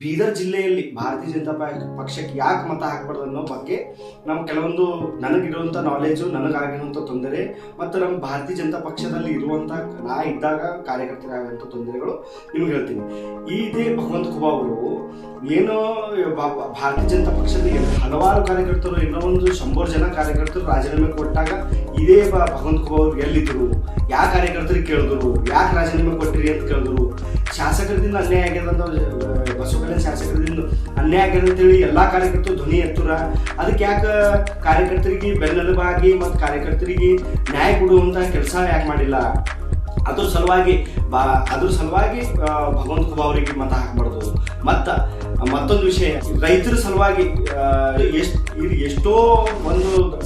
ಬೀದರ್ ಜಿಲ್ಲೆಯಲ್ಲಿ ಭಾರತೀಯ ಜನತಾ ಪಕ್ಷಕ್ಕೆ ಯಾಕೆ ಮತ ಹಾಕ್ಬಾರ್ದು ಅನ್ನೋ ಬಗ್ಗೆ ನಮ್ಮ ಕೆಲವೊಂದು ನನಗಿರುವಂಥ ನಾಲೆಜು ನನಗಾಗಿರುವಂಥ ತೊಂದರೆ ಮತ್ತು ನಮ್ಮ ಭಾರತೀಯ ಜನತಾ ಪಕ್ಷದಲ್ಲಿ ಇರುವಂಥ ನಾ ಇದ್ದಾಗ ಕಾರ್ಯಕರ್ತರಾಗುವಂಥ ತೊಂದರೆಗಳು ನಿಮ್ಗೆ ಹೇಳ್ತೀನಿ. ಇದೇ ಭಗವಂತ ಖುಬಾ ಅವರು ಏನೋ ಭಾರತೀಯ ಜನತಾ ಪಕ್ಷದ ಹಲವಾರು ಕಾರ್ಯಕರ್ತರು, ಏನೋ ಒಂದು ಶಂಬರ್ ಜನ ಕಾರ್ಯಕರ್ತರು ರಾಜೀನಾಮೆ ಕೊಟ್ಟಾಗ ಇದೇ ಭಗವಂತ ಖುಬಾ ಅವರು ಎಲ್ಲಿದ್ದರು ಯಾವ ಕಾರ್ಯಕರ್ತರಿಗೆ ಕೇಳಿದ್ರು? ಯಾಕೆ ರಾಜೀನಾಮೆ ಕೊಟ್ಟಿರಿ ಅಂತ ಕೇಳಿದ್ರು? ಶಾಸಕರದಿಂದ ಅನ್ಯಾಯ ಆಗ್ಯದ ಅಂತ ಶಾಸಕರಿಂದ ಅನ್ಯಾಯ ಅಂತೇಳಿ ಎಲ್ಲಾ ಕಾರ್ಯಕರ್ತರು ಧ್ವನಿ ಎತ್ತರ. ಅದಕ್ಕೆ ಯಾಕೆ ಕಾರ್ಯಕರ್ತರಿಗೆ ಬೆನ್ನೆಲುಬಾಗಿ ಮತ್ತು ಕಾರ್ಯಕರ್ತರಿಗೆ ನ್ಯಾಯ ಕೊಡುವಂತ ಕೆಲಸ ಯಾಕೆ ಮಾಡಿಲ್ಲ? ಅದ್ರ ಸಲುವಾಗಿ ಬಾ, ಅದ್ರ ಸಲುವಾಗಿ ಭಗವಂತ ಕುಬಾ ಅವರಿಗೆ ಮತ ಹಾಕ್ಬಾರ್ದು. ಮತ್ತ, ಮತ್ತೊಂದು ವಿಷಯ, ರೈತರ ಸಲುವಾಗಿ ಎಷ್ಟು, ಇದು ಎಷ್ಟೋ ಒಂದು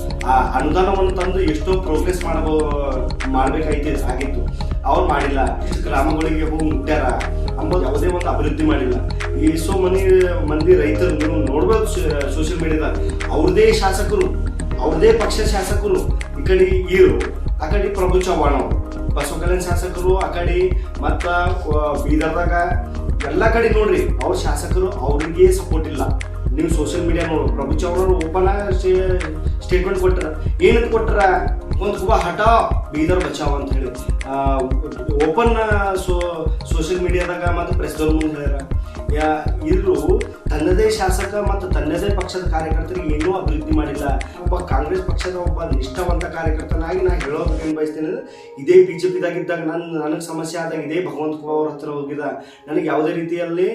ಅನುದಾನವನ್ನು ತಂದು ಎಷ್ಟೋ ಪ್ರೋಗ್ರೆಸ್ ಮಾಡಬೋ, ಮಾಡ್ಬೇಕಾಯ್ತು ಆಗಿತ್ತು. ಅವ್ರು ಮಾಡಿಲ್ಲ. ಗ್ರಾಮಗಳಿಗೆ ಹೋಗಿ ಮುಟ್ಟ್ಯಾರ. ಅಂಬೋದು ಯಾವುದೇ ಒಂದು ಅಭಿವೃದ್ಧಿ ಮಾಡಿಲ್ಲ. ಎಷ್ಟೋ ಮಂದಿ ಮಂದಿ ರೈತರು ನೀವು ನೋಡ್ಬೋದು ಸೋಷಿಯಲ್ ಮೀಡಿಯಾದಾಗ ಅವ್ರದೇ ಶಾಸಕರು, ಅವ್ರದೇ ಪಕ್ಷ ಶಾಸಕರು, ಈ ಕಡೆ ಈರು, ಆ ಕಡೆ ಪ್ರಭು ಚವ್ಹಾಣ್ ಅವರು. ಬಸವ ಕಲ್ಯಾಣ ಶಾಸಕರು, ಆ ಕಡೆ ಮತ್ತು ಬೀದರ್ದಾಗ ಎಲ್ಲ ಕಡೆ ನೋಡ್ರಿ, ಅವ್ರ ಶಾಸಕರು ಅವ್ರಿಗೆ ಸಪೋರ್ಟ್ ಇಲ್ಲ. ನೀವು ಸೋಷಿಯಲ್ ಮೀಡಿಯಾ ನೋಡು, ಪ್ರಭು ಚವ್ಹಾಣ್ ಓಪನ್ ಸ್ಟೇಟ್ಮೆಂಟ್ ಕೊಟ್ಟರ ಏನಂತ ಕೊಟ್ಟರ ಒಂದು ಕುಬ ಹಠ ಬೀದರ್ ಬಚಾವ್ ಅಂತ ಹೇಳಿ. ಓಪನ್ ಸೋ ಸೋಷಿಯಲ್ ಮೀಡಿಯಾದಾಗ ಮತ್ತು ಪ್ರೆಸ್ದವ್ರ ಮುಂದೆ ಹೇಳ್ಯಾರ. ಇವರು ತನ್ನದೇ ಶಾಸಕ ಮತ್ತು ತನ್ನದೇ ಪಕ್ಷದ ಕಾರ್ಯಕರ್ತರಿಗೆ ಏನೂ ಅಭಿವೃದ್ಧಿ ಮಾಡಿಲ್ಲ. ಒಬ್ಬ ಕಾಂಗ್ರೆಸ್ ಪಕ್ಷದ ಒಬ್ಬ ನಿಷ್ಠಾವಂತ ಕಾರ್ಯಕರ್ತನಾಗಿ ನಾನು ಹೇಳೋದು ಏನು ಬಯಸ್ತೇನೆ ಇದೇ ಬಿ ಜೆ ಪಿದಾಗಿದ್ದಾಗ ನನ್ನ ನನಗೆ ಸಮಸ್ಯೆ ಆದಾಗ ಇದೇ ಭಗವಂತ ಕುಮಾರ್ ಅವ್ರ ಹತ್ರ ಹೋಗಿದ. ನನಗೆ ಯಾವುದೇ ರೀತಿಯಲ್ಲಿ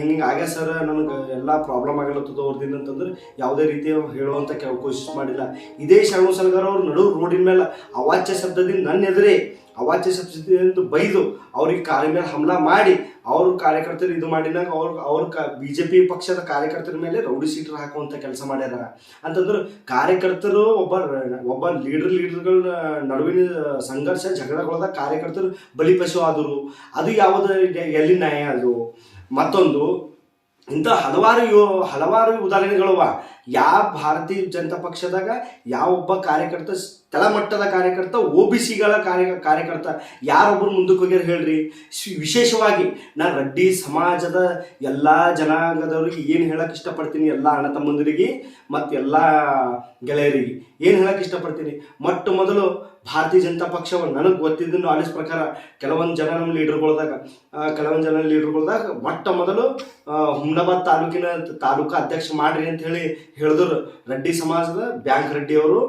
ಹಿಂಗೆ ಆಗ್ಯ ಸರ್ ನನಗೆ ಎಲ್ಲ ಪ್ರಾಬ್ಲಮ್ ಆಗಿಲತ್ತದ ಅವ್ರದಿಂದ ಅಂತಂದ್ರೆ, ಯಾವುದೇ ರೀತಿಯ ಹೇಳುವಂಥ ಕೆಲವು ಕೋಶಿಸ್ ಮಾಡಿಲ್ಲ. ಇದೇ ಶರಣು ಸಲಗರ್ ಅವ್ರು ನಡು ರೋಡಿನ ಮೇಲೆ ಅವಾಚ್ಯ ಶಬ್ದದಿಂದ ನನ್ನ ಎದುರೇ ಅವಾಚ್ಯ ಅಂತ ಬೈದು ಅವ್ರಿಗೆ ಕಾರ್ಯ ಮೇಲೆ ಹಮಲ ಮಾಡಿ, ಅವ್ರ ಕಾರ್ಯಕರ್ತರು ಇದು ಮಾಡಿದಾಗ ಅವ್ರ ಅವ್ರ ಕ ಬಿ ಜೆ ಪಿ ಪಕ್ಷದ ಕಾರ್ಯಕರ್ತರ ಮೇಲೆ ರೌಡಿ ಸೀಟರ್ ಹಾಕುವಂಥ ಕೆಲಸ ಮಾಡ್ಯಾರ. ಅಂತಂದ್ರೆ ಕಾರ್ಯಕರ್ತರು ಒಬ್ಬ ಒಬ್ಬ ಲೀಡರ್, ಲೀಡರ್ಗಳ ನಡುವಿನ ಸಂಘರ್ಷ ಜಗಳಗಳಾದ ಕಾರ್ಯಕರ್ತರು ಬಲಿಪಶು ಆದರು ಅದು ಯಾವುದು, ಎಲ್ಲಿ ನ್ಯಾಯ ಅದು? ಮತ್ತೊಂದು ಇಂಥ ಹಲವಾರು ಯೋ ಹಲವಾರು ಉದಾಹರಣೆಗಳವ. ಯಾವ ಭಾರತೀಯ ಜನತಾ ಪಕ್ಷದಾಗ ಯಾವ ಒಬ್ಬ ಕಾರ್ಯಕರ್ತ ತಳಮಟ್ಟದ ಕಾರ್ಯಕರ್ತ ಒ ಬಿ ಸಿಗಳ ಕಾರ್ಯ ಕಾರ್ಯಕರ್ತ ಯಾರೊಬ್ಬರು ಮುಂದಕ್ಕೆ ಹೋಗ್ಯಾರ ಹೇಳ್ರಿ. ವಿಶೇಷವಾಗಿ ನಾನು ರೆಡ್ಡಿ ಸಮಾಜದ ಎಲ್ಲ ಜನಾಂಗದವ್ರಿಗೆ ಏನು ಹೇಳಕ್ಕೆ ಇಷ್ಟಪಡ್ತೀನಿ ಎಲ್ಲ ಅಣ್ಣ ತಮ್ಮಂದಿರಿಗೆ ಮತ್ತು ಎಲ್ಲ ಗೆಳೆಯರಿಗೆ ಏನು ಹೇಳಕ್ಕೆ ಇಷ್ಟಪಡ್ತೀನಿ? ಮೊಟ್ಟ ಮೊದಲು ಭಾರತೀಯ ಜನತಾ ಪಕ್ಷವನ್ನು ನನಗೆ ಗೊತ್ತಿದ್ದ ನಾಲೆಜ್ ಪ್ರಕಾರ ಕೆಲವೊಂದು ಜನ ನಮ್ಮ ಲೀಡರ್ಗಳ್ದಾಗ ಕೆಲವೊಂದು ಜನ ಲೀಡರ್ಗಳ್ದಾಗ ಮೊಟ್ಟ ಮೊದಲು ಆ, ಹುಮ್ನಾಬಾದ್ ತಾಲೂಕಿನ ತಾಲೂಕಾ ಅಧ್ಯಕ್ಷ ಮಾಡ್ರಿ ಅಂತ ಹೇಳಿ ಹೇಳಿದ್ರು. ರೆಡ್ಡಿ ಸಮಾಜದ ಬ್ಯಾಂಕ್ ರೆಡ್ಡಿ ಅವರು.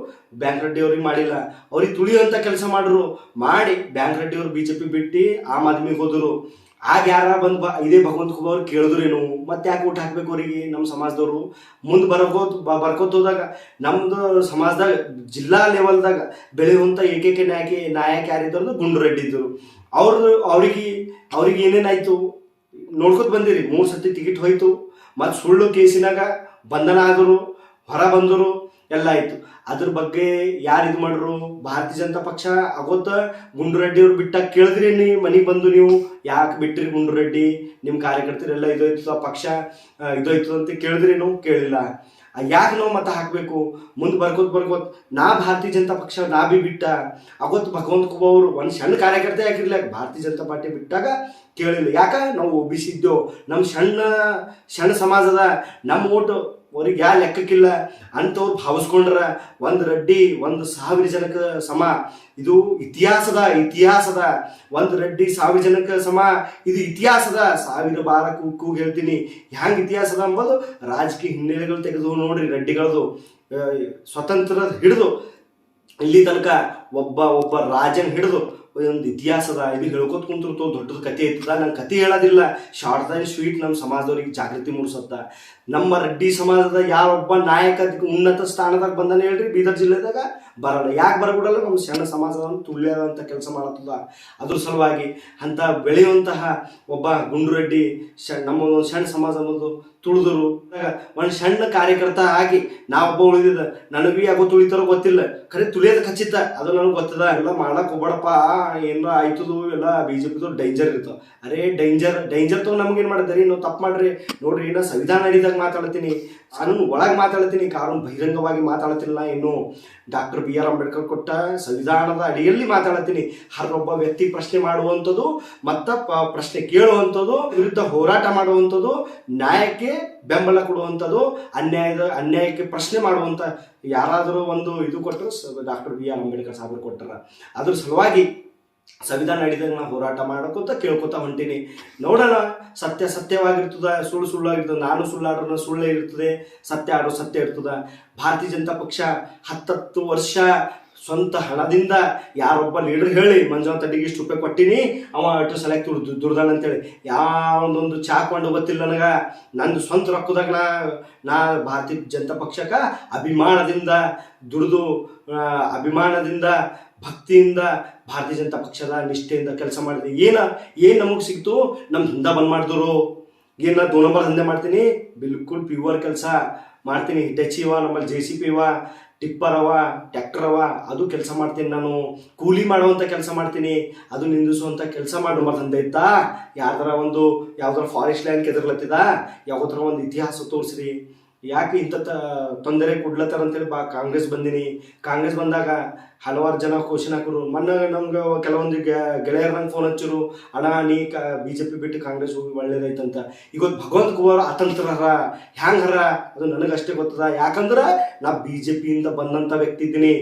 ಬ್ಯಾಂಕ್ ರೆಡ್ಡಿ ಅವ್ರಿಗೆ ಮಾಡಿಲ್ಲ. ಅವ್ರಿಗೆ ತುಳಿಯುವಂಥ ಕೆಲಸ ಮಾಡ್ರು. ಮಾಡಿ ಬ್ಯಾಂಕ್ ರೆಡ್ಡಿ ಅವರು ಬಿ ಜೆ ಪಿ ಬಿಟ್ಟು ಆಮ್ ಆದ್ಮಿಗೆ ಹೋದರು. ಆಗ ಯಾರ ಬಂದು ಬ, ಇದೇ ಭಗವಂತ ಕುಮಾರ್ ಅವ್ರು ಕೇಳಿದ್ರೇನು ಮತ್ತೆ ಯಾಕೆ ಊಟ ಹಾಕ್ಬೇಕು ಅವ್ರಿಗೆ ನಮ್ಮ ಸಮಾಜದವರು? ಮುಂದೆ ಬರ್ಕೋತ ಬರ್ಕೋತ ಹೋದಾಗ ನಮ್ಮದು ಸಮಾಜದಾಗ ಜಿಲ್ಲಾ ಲೆವೆಲ್ದಾಗ ಬೆಳೆಯುವಂಥ ಏಕೈಕ ನಾಯಕಿ, ನಾಯಕ ಯಾರಿದ್ರು ಗುಂಡು ರೆಡ್ಡಿ ಇದ್ದರು ಅವ್ರದ್ದು ಅವ್ರಿಗೆ ಅವ್ರಿಗೆ ಏನೇನಾಯ್ತು? ನೋಡ್ಕೊತ ಬಂದಿರಿ. ಮೂರು ಸತಿ ಟಿಕೆಟ್ ಹೋಯ್ತು. ಮತ್ತು ಸುಳ್ಳು ಕೇಸಿನಾಗ ಬಂಧನ ಆದರು, ಹೊರ ಬಂದರು, ಎಲ್ಲ ಆಯ್ತು. ಅದ್ರ ಬಗ್ಗೆ ಯಾರು ಇದು ಮಾಡ್ರು? ಭಾರತೀಯ ಜನತಾ ಪಕ್ಷ ಆಗೋತ ಗುಂಡ್ರೆಡ್ಡಿ ಅವ್ರು ಬಿಟ್ಟಾಗ ಕೇಳಿದ್ರಿ ನೀ ಮನೆಗೆ ಬಂದು ನೀವು. ಯಾಕೆ ಬಿಟ್ರಿ ಗುಂಡ್ರೆಡ್ಡಿ? ನಿಮ್ಮ ಕಾರ್ಯಕರ್ತರೆಲ್ಲ ಇದೋಯ್ತು ಆ ಪಕ್ಷ ಇದೋಯ್ತು ಅಂತ ಕೇಳಿದ್ರೇನು ಕೇಳಿಲ್ಲ. ಯಾಕೆ ನಾವು ಮತ ಹಾಕಬೇಕು? ಮುಂದೆ ಬರ್ಕೋತ್ ಬರ್ಕೋತ್ ನಾ ಭಾರತೀಯ ಜನತಾ ಪಕ್ಷ, ನಾ ಬಿ ಬಿಟ್ಟ. ಅವತ್ತು ಭಗವಂತ ಕುಮಾರ್ ಅವರು ಒಂದು ಸಣ್ಣ ಕಾರ್ಯಕರ್ತ ಯಾಕಿರ್ಲಿ ಭಾರತೀಯ ಜನತಾ ಪಾರ್ಟಿ ಬಿಟ್ಟಾಗ ಕೇಳಿಲ್ಲ. ಯಾಕೆ? ನಾವು ಒ ಬಿ ನಮ್ಮ ಸಣ್ಣ ಸಣ್ಣ ಸಮಾಜದ ನಮ್ಮ ಓಟು. ಅವ್ರಿಗೆ ಯಾ ಲೆಕ್ಕಕ್ಕಿಲ್ಲ? ಅಂಥವ್ರು ಭಾವಿಸ್ಕೊಂಡ್ರ ಒಂದು ರೆಡ್ಡಿ, ಒಂದು ಸಾವಿರ ಜನಕ್ಕೆ ಸಮ. ಇದು ಇತಿಹಾಸದ ಇತಿಹಾಸದ ಒಂದು ರೆಡ್ಡಿ ಸಾವಿರ ಜನಕ್ಕೆ ಸಮ. ಇದು ಇತಿಹಾಸದ. ಸಾವಿರ ಬಾರ ಕೂಗು ಹೇಳ್ತೀನಿ. ಹ್ಯಾಂಗ ಇತಿಹಾಸದ ಅಂಬೋದು? ರಾಜಕೀಯ ಹಿನ್ನೆಲೆಗಳು ತೆಗೆದು ನೋಡ್ರಿ ರೆಡ್ಡಿಗಳದು. ಸ್ವತಂತ್ರದ ಸ್ವತಂತ್ರ ಹಿಡಿದು. ಇಲ್ಲಿ ತನಕ ಒಬ್ಬ ಒಬ್ಬ ರಾಜನ ಹಿಡಿದು. ಒಂದು ಇತಿಹಾಸದ ಇದು ಹೇಳ್ಕೊತ ಕುಂತ್ರು ತೋ ದೊಡ್ಡದ ಕತೆ ಐತದ ನಂಗೆ ಕತೆ ಹೇಳೋದಿಲ್ಲ. ಶಾರ್ಟ್ ಆ್ಯಂಡ್ ಸ್ವೀಟ್ ನಮ್ಮ ಸಮಾಜದವ್ರಿಗೆ ಜಾಗೃತಿ ಮೂಡಿಸತ್ತ. ನಮ್ಮ ರೆಡ್ಡಿ ಸಮಾಜದ ಯಾವೊಬ್ಬ ನಾಯಕ ಉನ್ನತ ಸ್ಥಾನದಾಗ ಬಂದಾನೆ ಹೇಳ್ರಿ ಬೀದರ್ ಜಿಲ್ಲೆದಾಗ? ಬರಲ್ಲ. ಯಾಕೆ ಬರಬಿಡಲ್ಲ? ನಮ್ಮ ಸಣ್ಣ ಸಮಾಜವನ್ನು ತುಳಿಯೋದಂಥ ಕೆಲಸ ಮಾಡತ್ತದ ಅದ್ರ ಸಲುವಾಗಿ ಅಂತ ಬೆಳೆಯುವಂತಹ ಒಬ್ಬ ಗುಂಡು ರೆಡ್ಡಿ ಶ ನಮ್ಮ ಒಂದು ಸಣ್ಣ ಸಮಾಜ ಅನ್ನೋದು ತುಳಿದರು. ಒಂದು ಸಣ್ಣ ಕಾರ್ಯಕರ್ತ ಆಗಿ ನಾವೊಬ್ಬ ಉಳಿದಿದ್ದ. ನನಗೂ ಯಾಕೋ ತುಳಿತಾರೋ ಗೊತ್ತಿಲ್ಲ. ಖರೆ ತುಳಿಯೋದು ಖಚಿತ. ಅದು ನನಗೆ ಗೊತ್ತದ. ಎಲ್ಲ ಮಾಡಕ್ಕೆ ಹೋಗ್ಬೇಡಪ್ಪ. ಏನಾರ ಆಯ್ತದು? ಎಲ್ಲ ಬಿ ಜೆ ಪಿದು ಡೇಂಜರ್ ಇರ್ತಾವ. ಅರೇ ಡೇಂಜರ್ ಡೇಂಜರ್ ತಗೊಂಡು ನಮ್ಗೇನು ಮಾಡಿದ್ರಿ ನಾವು ತಪ್ಪು ಮಾಡ್ರಿ. ನೋಡ್ರಿ ನಾ ಸಂವಿಧಾನ ಹಿಡಿದಾಗ ಮಾತಾಡ್ತೀನಿ. ಕಾನೂನು ಒಳಗೆ ಮಾತಾಡ್ತೀನಿ ಕಾನೂನು ಬಹಿರಂಗವಾಗಿ ಮಾತಾಡ್ತಿಲ್ಲ. ಇನ್ನು ಡಾಕ್ಟರ್ ಬಿ ಆರ್ ಅಂಬೇಡ್ಕರ್ ಕೊಟ್ಟ ಸಂವಿಧಾನದ ಅಡಿಯಲ್ಲಿ ಮಾತಾಡ್ತೀನಿ. ಹರೊಬ್ಬ ವ್ಯಕ್ತಿ ಪ್ರಶ್ನೆ ಮಾಡುವಂಥದ್ದು ಮತ್ತು ಪ್ರಶ್ನೆ ಕೇಳುವಂಥದ್ದು, ವಿರುದ್ಧ ಹೋರಾಟ ಮಾಡುವಂಥದ್ದು, ನ್ಯಾಯಕ್ಕೆ ಬೆಂಬಲ ಕೊಡುವಂಥದ್ದು, ಅನ್ಯಾಯದ, ಅನ್ಯಾಯಕ್ಕೆ ಪ್ರಶ್ನೆ ಮಾಡುವಂಥ ಯಾರಾದರೂ ಒಂದು ಇದು ಕೊಟ್ಟರು ಡಾಕ್ಟರ್ ಬಿ ಆರ್ ಅಂಬೇಡ್ಕರ್ ಸಾಹೇಬರು ಕೊಟ್ಟರ. ಅದ್ರ ಸಲುವಾಗಿ ಸಂವಿಧಾನ ನಡೆದಾಗ ನಾ ಹೋರಾಟ ಮಾಡೋಕೋತ ಕೇಳ್ಕೊತ ಹೊಂಟೀನಿ. ನೋಡೋಣ, ಸತ್ಯ ಸತ್ಯವಾಗಿರ್ತದ, ಸುಳ್ಳು ಸುಳ್ಳಾಗಿರ್ತದೆ, ನಾನು ಸುಳ್ಳಾಡ್ರೂ ಸುಳ್ಳೇ ಇರ್ತದೆ, ಸತ್ಯ ಆಡೋ ಸತ್ಯ ಇರ್ತದ. ಭಾರತೀಯ ಜನತಾ ಪಕ್ಷ ಹತ್ತತ್ತು ವರ್ಷ ಸ್ವಂತ ಹಣದಿಂದ ಯಾರೊಬ್ಬ ಲೀಡರ್ ಹೇಳಿ, ಮಂಜುನಾಥ್ ಅಡ್ಡಿಗೆ ಇಷ್ಟು ರೂಪಾಯಿ ಕೊಟ್ಟಿನಿ, ಅವ ಅಷ್ಟು ಸೆಲೆಕ್ಟ್ ದುಡ್ದು ದುಡ್ದಾನ ಅಂತೇಳಿ. ಯಾವೊಂದೊಂದು ಚಾ ಕೊಂಡು ಗೊತ್ತಿಲ್ಲ ನನಗೆ. ನಂದು ಸ್ವಂತ ರೊಕ್ಕದಾಗ ನಾ ನಾ ಭಾರತೀಯ ಜನತಾ ಪಕ್ಷಕ್ಕೆ ಅಭಿಮಾನದಿಂದ ದುಡಿದು ಅಭಿಮಾನದಿಂದ, ಭಕ್ತಿಯಿಂದ ಭಾರತೀಯ ಜನತಾ ಪಕ್ಷದ ನಿಷ್ಠೆಯಿಂದ ಕೆಲಸ ಮಾಡಿದೆ. ಏನ, ಏನು ನಮಗೆ ಸಿಕ್ತು? ನಮ್ಮ ಹಿಂದ ಬಂದ್ ಮಾಡಿದ್ರು. ಏನ, ದೋ ನಂಬರ್ ದಂಧೆ ಮಾಡ್ತೀನಿ? ಬಿಲ್ಕುಲ್ ಪ್ಯೂವರ್ ಕೆಲಸ ಮಾಡ್ತೀನಿ. ಟಚ್ ಇವ ನಮ್ಮಲ್ಲಿ ಜೆ ಸಿ ಪಿ ಇವ ಟಿಪ್ಪರ್ ಅವ ಅದು ಕೆಲಸ ಮಾಡ್ತೀನಿ ನಾನು. ಕೂಲಿ ಮಾಡುವಂಥ ಕೆಲಸ ಮಾಡ್ತೀನಿ. ಅದು ನಿಂದಿಸುವಂಥ ಕೆಲಸ ಮಾಡೋ ತಂದೆ ಇತ್ತಾ ಯಾವ್ದಾರ ಒಂದು, ಯಾವ್ದಾರ ಫಾರೆಸ್ಟ್ ಲ್ಯಾಂಡ್ ಕೆದರ್ಲತ್ತಿದ, ಯಾವ್ದಾರ ಒಂದು ಇತಿಹಾಸ ತೋರಿಸ್ರಿ. ಯಾಕೆ ಇಂಥ ತೊಂದರೆ ಕೊಡ್ಲತ್ತಾರ ಅಂತೇಳಿ ಬಾ, ಕಾಂಗ್ರೆಸ್ ಬಂದಿನಿ. ಕಾಂಗ್ರೆಸ್ ಬಂದಾಗ ಹಲವಾರು ಜನ ಕ್ವಶನ್ ಹಾಕರು ಮೊನ್ನೆ ನಮ್ಗೆ ಕೆಲವೊಂದು ಗೆಳೆಯರನ್ನ ಗೆಳೆಯರು ನಂಗೆ ಫೋನ್ ಹಚ್ಚಿರು. ಅಣ್ಣ, ನೀ ಕ ಬಿ ಜೆ ಪಿ ಬಿಟ್ಟು ಕಾಂಗ್ರೆಸ್ ಹೋಗಿ ಒಳ್ಳೇದೈತಂತ ಇವತ್ತು ಭಗವಂತ ಕುಮಾರ್ ಅತಂತ್ರ ಹರ ಹ್ಯಾಂಗ್ ಹರ ಅದು ನನಗಷ್ಟೇ ಗೊತ್ತದ. ಯಾಕಂದ್ರೆ ನಾ ಬಿ ಜೆ ಪಿಯಿಂದ ಬಂದಂಥ ವ್ಯಕ್ತಿ ಇದ್ದೀನಿ.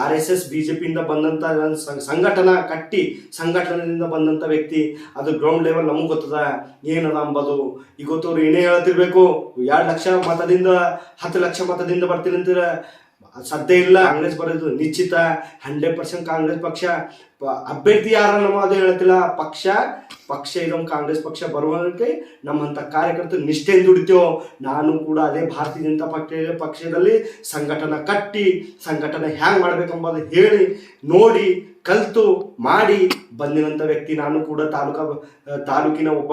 R S S B J ಪಿಯಿಂದ ಬಂದಂಥ ಸಂಘಟನಾ ಕಟ್ಟಿ ಸಂಘಟನೆಯಿಂದ ಬಂದಂಥ ವ್ಯಕ್ತಿ. ಅದು ಗ್ರೌಂಡ್ ಲೆವೆಲ್ ನಮಗೆ ಗೊತ್ತದ. ಏನದ ಅಂಬದು? ಗೊತ್ತವ್ರು ಏನೇ ಹೇಳ್ತಿರ್ಬೇಕು? ಎರಡು ಲಕ್ಷ ಮತದಿಂದ, ಹತ್ತು ಲಕ್ಷ ಮತದಿಂದ ಬರ್ತೀನಿ ಅಂತೀರ ಸದ್ಯ ಇಲ್ಲ ಕಾಂಗ್ರೆಸ್ ಬರೋದು ನಿಶ್ಚಿತ ಹಂಡ್ರೆಡ್ ಪರ್ಸೆಂಟ್ ಕಾಂಗ್ರೆಸ್ ಪಕ್ಷ. ಅಭ್ಯರ್ಥಿ ಯಾರ ನಮ್ಮ ಅದು ಹೇಳ್ತಿಲ್ಲ. ಪಕ್ಷ ಪಕ್ಷ ಇದೊಂದು ಕಾಂಗ್ರೆಸ್ ಪಕ್ಷ ಬರುವಂತೆ ನಮ್ಮಂತ ಕಾರ್ಯಕರ್ತರು ನಿಷ್ಠೆಯಿಂದ ದುಡಿತೇವೋ ನಾನು ಕೂಡ ಅದೇ ಭಾರತೀಯ ಜನತಾ ಪಕ್ಷ ಪಕ್ಷದಲ್ಲಿ ಸಂಘಟನೆ ಕಟ್ಟಿ, ಸಂಘಟನೆ ಹ್ಯಾಂಗ್ ಮಾಡ್ಬೇಕೆಂಬುದು ಹೇಳಿ, ನೋಡಿ, ಕಲ್ತು, ಮಾಡಿ ಬಂದಿನಂಥ ವ್ಯಕ್ತಿ ನಾನು ಕೂಡ ತಾಲೂಕಾ, ತಾಲೂಕಿನ ಒಬ್ಬ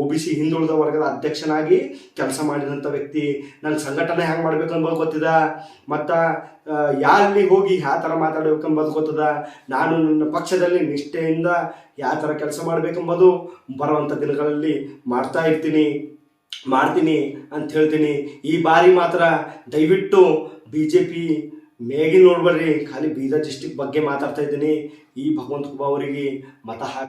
ಒ ಬಿ ಸಿ ಹಿಂದುಳಿದ ವರ್ಗದ ಅಧ್ಯಕ್ಷನಾಗಿ ಕೆಲಸ ಮಾಡಿದಂಥ ವ್ಯಕ್ತಿ. ನನ್ನ ಸಂಘಟನೆ ಹೆಂಗೆ ಮಾಡ್ಬೇಕು ಅನ್ಬೋದು ಗೊತ್ತಿದ. ಮತ್ತು ಯಾರಲ್ಲಿ ಹೋಗಿ ಯಾವ ಥರ ಮಾತಾಡಬೇಕೆಂಬುದು ಗೊತ್ತದ? ನಾನು ನನ್ನ ಪಕ್ಷದಲ್ಲಿ ನಿಷ್ಠೆಯಿಂದ ಯಾವ ಥರ ಕೆಲಸ ಮಾಡಬೇಕೆಂಬುದು ಬರುವಂಥ ದಿನಗಳಲ್ಲಿ ಮಾಡ್ತಾ ಇರ್ತೀನಿ, ಮಾಡ್ತೀನಿ ಅಂತ ಹೇಳ್ತೀನಿ. ಈ ಬಾರಿ ಮಾತ್ರ ದಯವಿಟ್ಟು ಬಿ ಜೆ ಪಿ ಮೇಗಿ ನೋಡ್ಬರ್ರಿ ಖಾಲಿ ಬೀದರ್ ಡಿಸ್ಟಿಕ್ ಬಗ್ಗೆ ಮಾತಾಡ್ತಾ ಇದ್ದೀನಿ. ಈ ಭಗವಂತ ಅವರಿಗೆ ಮತ ಹಾಕಿ